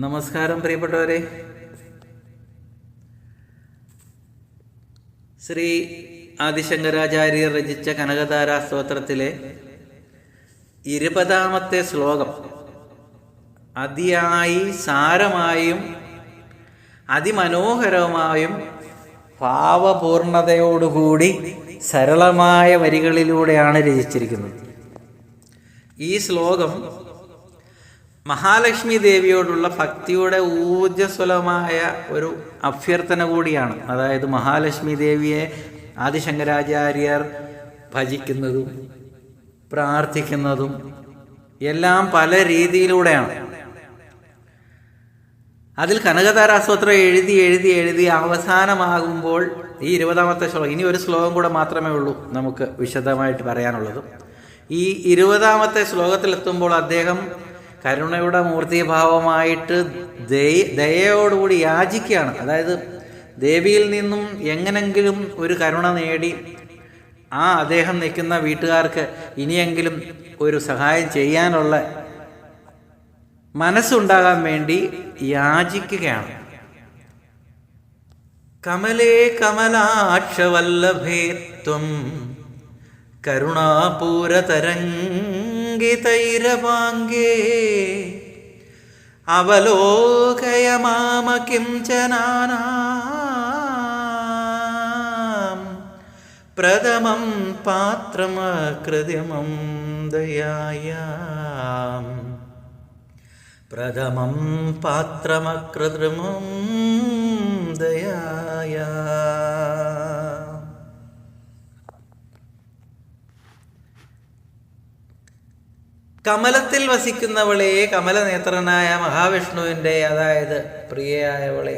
നമസ്കാരം പ്രിയപ്പെട്ടവരെ. ശ്രീ ആദിശങ്കരാചാര്യർ രചിച്ച കനകധാര സ്തോത്രത്തിലെ ഇരുപതാമത്തെ ശ്ലോകം. അതിയായി സാരമായും അതിമനോഹരമായും ഭാവപൂർണതയോടുകൂടി സരളമായ വരികളിലൂടെയാണ് രചിച്ചിരിക്കുന്നത്. ഈ ശ്ലോകം മഹാലക്ഷ്മി ദേവിയോടുള്ള ഭക്തിയുടെ ഊർജസ്വലമായ ഒരു അഭ്യർത്ഥന കൂടിയാണ്. അതായത് മഹാലക്ഷ്മി ദേവിയെ ആദിശങ്കരാചാര്യർ ഭജിക്കുന്നതും പ്രാർത്ഥിക്കുന്നതും എല്ലാം പല രീതിയിലൂടെയാണ്. അതിൽ കനകതാരാസ്വത്രം എഴുതി എഴുതി എഴുതി അവസാനമാകുമ്പോൾ ഈ ഇരുപതാമത്തെ ശ്ലോകം ഇനി ഒരു ശ്ലോകം കൂടെ മാത്രമേ ഉള്ളൂ നമുക്ക് വിശദമായിട്ട് പറയാനുള്ളത്. ഈ ഇരുപതാമത്തെ ശ്ലോകത്തിലെത്തുമ്പോൾ അദ്ദേഹം കരുണയുടെ മൂർത്തിഭാവമായിട്ട് ദയ ദയയോടുകൂടി യാചിക്കുകയാണ്. അതായത് ദേവിയിൽ നിന്നും എങ്ങനെങ്കിലും ഒരു കരുണ നേടി ആ അദ്ദേഹം നിൽക്കുന്ന വീട്ടുകാർക്ക് ഇനിയെങ്കിലും ഒരു സഹായം ചെയ്യാനുള്ള മനസ്സുണ്ടാകാൻ വേണ്ടി യാചിക്കുകയാണ്. കമലേ കമലാക്ഷവല്ലഭേ ത്വം ैरवाङ्गे अवलोकय माम किं प्रथमं पात्रमकृदिमं दयायाम्। प्रथमं पात्रमकृत्रिमं दयाय കമലത്തിൽ വസിക്കുന്നവളെ കമലനേത്രനായ മഹാവിഷ്ണുവിന്റെ അതായത് പ്രിയയായവളെ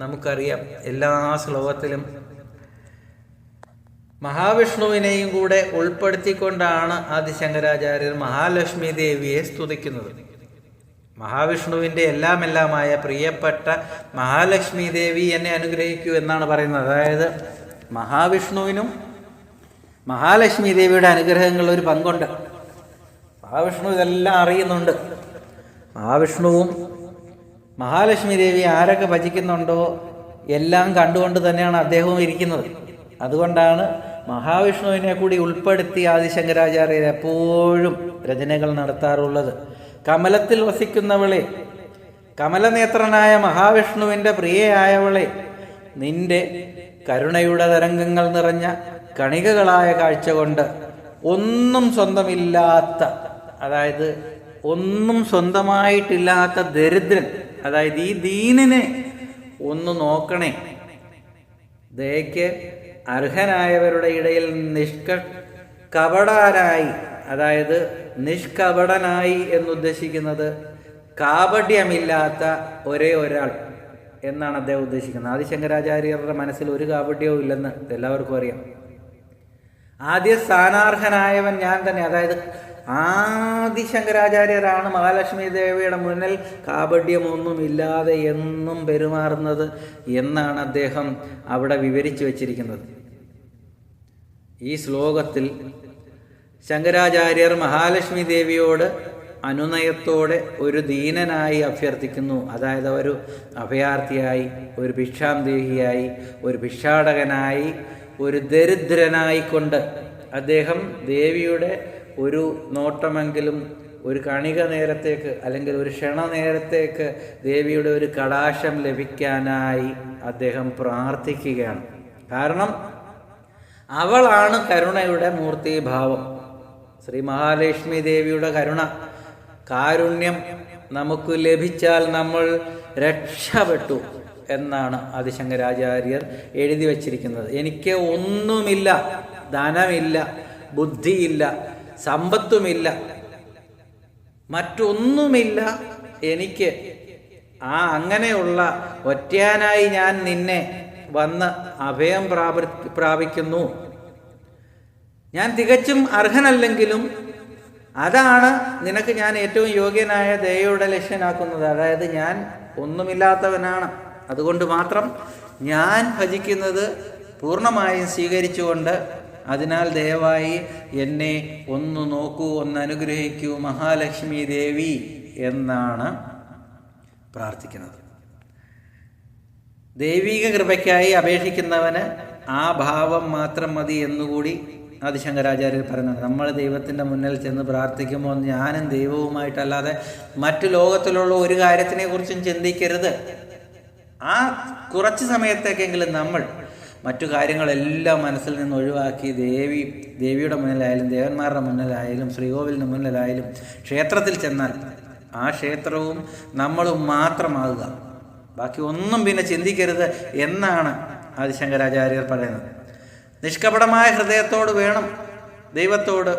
നമുക്കറിയാം എല്ലാ ശ്ലോകത്തിലും. മഹാവിഷ്ണുവിനെയും കൂടെ ഉൾപ്പെടുത്തിക്കൊണ്ടാണ് ആദിശങ്കരാചാര്യർ മഹാലക്ഷ്മി ദേവിയെ സ്തുതിക്കുന്നത്. മഹാവിഷ്ണുവിന്റെ എല്ലാം എല്ലാമായ പ്രിയപ്പെട്ട മഹാലക്ഷ്മി ദേവി എന്നെ അനുഗ്രഹിക്കൂ എന്നാണ് പറയുന്നത്. അതായത് മഹാവിഷ്ണുവിനും മഹാലക്ഷ്മി ദേവിയുടെ അനുഗ്രഹങ്ങളിൽ ഒരു പങ്കുണ്ട്. മഹാവിഷ്ണു ഇതെല്ലാം അറിയുന്നുണ്ട്. മഹാവിഷ്ണുവും മഹാലക്ഷ്മി ദേവി ആരൊക്കെ ഭജിക്കുന്നുണ്ടോ എല്ലാം കണ്ടുകൊണ്ട് തന്നെയാണ് അദ്ദേഹവും ഇരിക്കുന്നത്. അതുകൊണ്ടാണ് മഹാവിഷ്ണുവിനെ കൂടി ഉൾപ്പെടുത്തി ആദിശങ്കരാചാര്യർ എപ്പോഴും രചനകൾ നടത്താറുള്ളത്. കമലത്തിൽ വസിക്കുന്നവളെ കമലനേത്രനായ മഹാവിഷ്ണുവിന്റെ പ്രിയയായവളെ നിന്റെ കരുണയുടെ തരംഗങ്ങൾ നിറഞ്ഞ കണികകളായ കാഴ്ച കൊണ്ട് ഒന്നും സ്വന്തമില്ലാത്ത അതായത് ഒന്നും സ്വന്തമായിട്ടില്ലാത്ത ദരിദ്രൻ അതായത് ഈ ദീനിനെ ഒന്ന് നോക്കണേ. ദയക്ക് അർഹനായവരുടെ ഇടയിൽ നിഷ്ക കപടാരായി അതായത് നിഷ്കപടനായി എന്നുദ്ദേശിക്കുന്നത് കാപട്യമില്ലാത്ത ഒരേ ഒരാൾ എന്നാണ് അദ്ദേഹം ഉദ്ദേശിക്കുന്നത്. ആദിശങ്കരാചാര്യരുടെ മനസ്സിൽ ഒരു കാപട്യവും ഇല്ലെന്ന് എല്ലാവർക്കും അറിയാം. ആദ്യ സ്ഥാനാർഹനായവൻ ഞാൻ തന്നെ അതായത് ആദിശങ്കരാചാര്യരാണ് മഹാലക്ഷ്മി ദേവിയുടെ മുന്നിൽ കാപട്യമൊന്നുമില്ലാതെ എന്നും പെരുമാറുന്നത് എന്നാണ് അദ്ദേഹം അവിടെ വിവരിച്ചു വച്ചിരിക്കുന്നത്. ഈ ശ്ലോകത്തിൽ ശങ്കരാചാര്യർ മഹാലക്ഷ്മി ദേവിയോട് അനുനയത്തോടെ ഒരു ദീനനായി അഭ്യർത്ഥിക്കുന്നു. അതായത് ഒരു അഭയാർത്ഥിയായി ഒരു ഭിക്ഷാന്തേഹിയായി ഒരു ഭിക്ഷാടകനായി ഒരു ദരിദ്രനായിക്കൊണ്ട് അദ്ദേഹം ദേവിയുടെ ഒരു നോട്ടമെങ്കിലും ഒരു കണിക നേരത്തേക്ക് അല്ലെങ്കിൽ ഒരു ക്ഷണ നേരത്തേക്ക് ദേവിയുടെ ഒരു കടാശം ലഭിക്കാനായി അദ്ദേഹം പ്രാർത്ഥിക്കുകയാണ്. കാരണം അവളാണ് കരുണയുടെ മൂർത്തിഭാവം. ശ്രീ മഹാലക്ഷ്മി ദേവിയുടെ കരുണ കാരുണ്യം നമുക്ക് ലഭിച്ചാൽ നമ്മൾ രക്ഷപ്പെട്ടു എന്നാണ് ആദിശങ്കരാചാര്യർ എഴുതി വച്ചിരിക്കുന്നത്. എനിക്ക് ഒന്നുമില്ല ധനമില്ല ബുദ്ധിയില്ല സമ്പത്തുമില്ല. മറ്റൊന്നുമില്ല എനിക്ക്. ആ അങ്ങനെയുള്ള ഒറ്റയാനായി ഞാൻ നിന്നെ വന്ന് അഭയം പ്രാപി പ്രാപിക്കുന്നു. ഞാൻ തികച്ചും അർഹനല്ലെങ്കിലും അതാണ് നിനക്ക് ഞാൻ ഏറ്റവും യോഗ്യനായ ദയയുടെ ലക്ഷ്യനാക്കുന്നത്. അതായത് ഞാൻ ഒന്നുമില്ലാത്തവനാണ്. അതുകൊണ്ട് മാത്രം ഞാൻ ഭജിക്കുന്നത് പൂർണമായും സ്വീകരിച്ചുകൊണ്ട് അതിനാൽ ദയവായി എന്നെ ഒന്ന് നോക്കൂ ഒന്ന് അനുഗ്രഹിക്കൂ മഹാലക്ഷ്മി ദേവി എന്നാണ് പ്രാർത്ഥിക്കുന്നത്. ദൈവിക കൃപയ്ക്കായി അപേക്ഷിക്കുന്നവന് ആ ഭാവം മാത്രം മതി എന്നുകൂടി ആദിശങ്കരാചാര്യർ പറയുന്നത് നമ്മൾ ദൈവത്തിന്റെ മുന്നിൽ ചെന്ന് പ്രാർത്ഥിക്കുമ്പോൾ ഞാനും ദൈവവുമായിട്ടല്ലാതെ മറ്റു ലോകത്തിലുള്ള ഒരു കാര്യത്തിനെ കുറിച്ചും ചിന്തിക്കരുത്. ആ കുറച്ച് സമയത്തേക്കെങ്കിലും നമ്മൾ മറ്റു കാര്യങ്ങളെല്ലാം മനസ്സിൽ നിന്ന് ഒഴിവാക്കി ദേവി ദേവിയുടെ മുന്നിലായാലും ദേവന്മാരുടെ മുന്നിലായാലും ശ്രീകോവിലിന് മുന്നിലായാലും ക്ഷേത്രത്തിൽ ചെന്നാൽ ആ ക്ഷേത്രവും നമ്മളും മാത്രമാകുക. ബാക്കി ഒന്നും പിന്നെ ചിന്തിക്കരുത് എന്നാണ് ആദിശങ്കരാചാര്യർ പറയുന്നത്. നിഷ്കപടമായ ഹൃദയത്തോട് വേണം ദൈവത്തോട്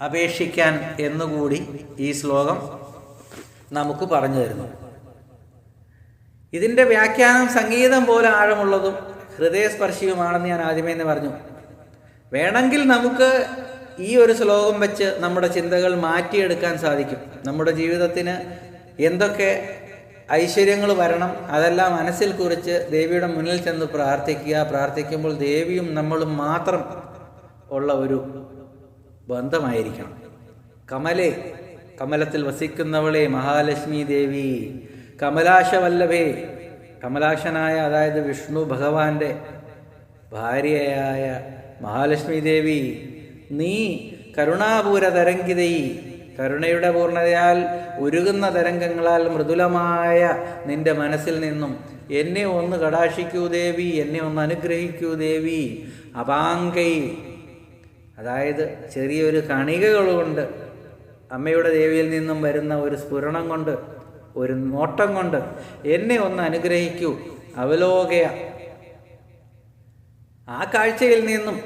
അപേക്ഷിക്കാൻ എന്നുകൂടി ഈ ശ്ലോകം നമുക്ക് പറഞ്ഞു തരുന്നു. ഇതിന്റെ വ്യാഖ്യാനം സംഗീതം പോലെ ആഴമുള്ളതും ഹൃദയസ്പർശിയുമാണെന്ന് ഞാൻ ആദ്യമേ എന്ന് പറഞ്ഞു. വേണമെങ്കിൽ നമുക്ക് ഈ ഒരു ശ്ലോകം വെച്ച് നമ്മുടെ ചിന്തകൾ മാറ്റിയെടുക്കാൻ സാധിക്കും. നമ്മുടെ ജീവിതത്തിന് എന്തൊക്കെ ഐശ്വര്യങ്ങൾ വരണം അതെല്ലാം മനസ്സിൽ കുറിച്ച് ദേവിയുടെ മുന്നിൽ ചെന്ന് പ്രാർത്ഥിക്കുക. പ്രാർത്ഥിക്കുമ്പോൾ ദേവിയും നമ്മളും മാത്രം ഉള്ള ഒരു ബന്ധമായിരിക്കണം. കമലേ കമലത്തിൽ വസിക്കുന്നവളെ മഹാലക്ഷ്മി ദേവി കമലാശവല്ലഭേ കമലാശനായ അതായത് വിഷ്ണു ഭഗവാന്റെ ഭാര്യയായ മഹാലക്ഷ്മി ദേവി നീ കരുണാപൂര തരംഗിതൈ കരുണയുടെ പൂർണതയാൽ ഉരുകുന്ന തരംഗങ്ങളാൽ മൃദുലമായ നിന്റെ മനസ്സിൽ നിന്നും എന്നെ ഒന്ന് കടാക്ഷിക്കൂ ദേവി എന്നെ ഒന്ന് അനുഗ്രഹിക്കൂ ദേവി. അപാങ്കൈ അതായത് ചെറിയൊരു കണികകൾ കൊണ്ട് അമ്മയുടെ ദേവിയിൽ നിന്നും വരുന്ന ഒരു സ്ഫുരണം കൊണ്ട് ഒരു നോട്ടം കൊണ്ട് എന്നെ ഒന്ന് അനുഗ്രഹിക്കൂ. അവലോകയ. ആ കാഴ്ചയിൽ നിന്നും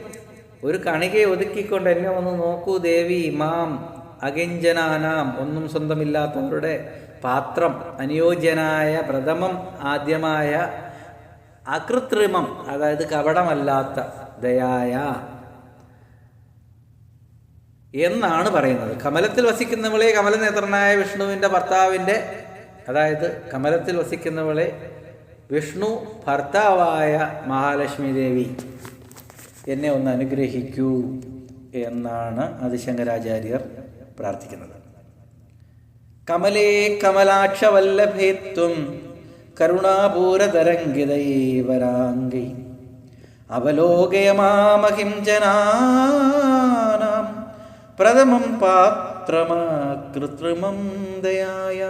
ഒരു കണികയെ ഒതുക്കിക്കൊണ്ട് എന്നെ ഒന്ന് നോക്കൂ ദേവി മാം അകിഞ്ചനാനാം ഒന്നും സ്വന്തമില്ലാത്തവരുടെ പാത്രം അനുയോജ്യനായ പ്രഥമം ആദ്യമായ അകൃത്രിമം അതായത് കപടമല്ലാത്ത ദയായ എന്നാണ് പറയുന്നത്. കമലത്തിൽ വസിക്കുന്നവളെ കമലനേത്രനായ വിഷ്ണുവിന്റെ ഭർത്താവിന്റെ അതായത് കമലത്തിൽ വസിക്കുന്നവളെ വിഷ്ണു ഭർത്താവായ മഹാലക്ഷ്മി ദേവി എന്നെ ഒന്ന് അനുഗ്രഹിക്കൂ എന്നാണ് ആദിശങ്കരാചാര്യർ പ്രാർത്ഥിക്കുന്നത്. കമലേ കമലാക്ഷവല്ലഭേത്വം കരുണാപൂരതരംഗിതൈവരാംഗൈ അവലോകയമാമഹിം ജനാനാം പ്രഥമം പാത്രമാ കൃത്രിമം ദയായ.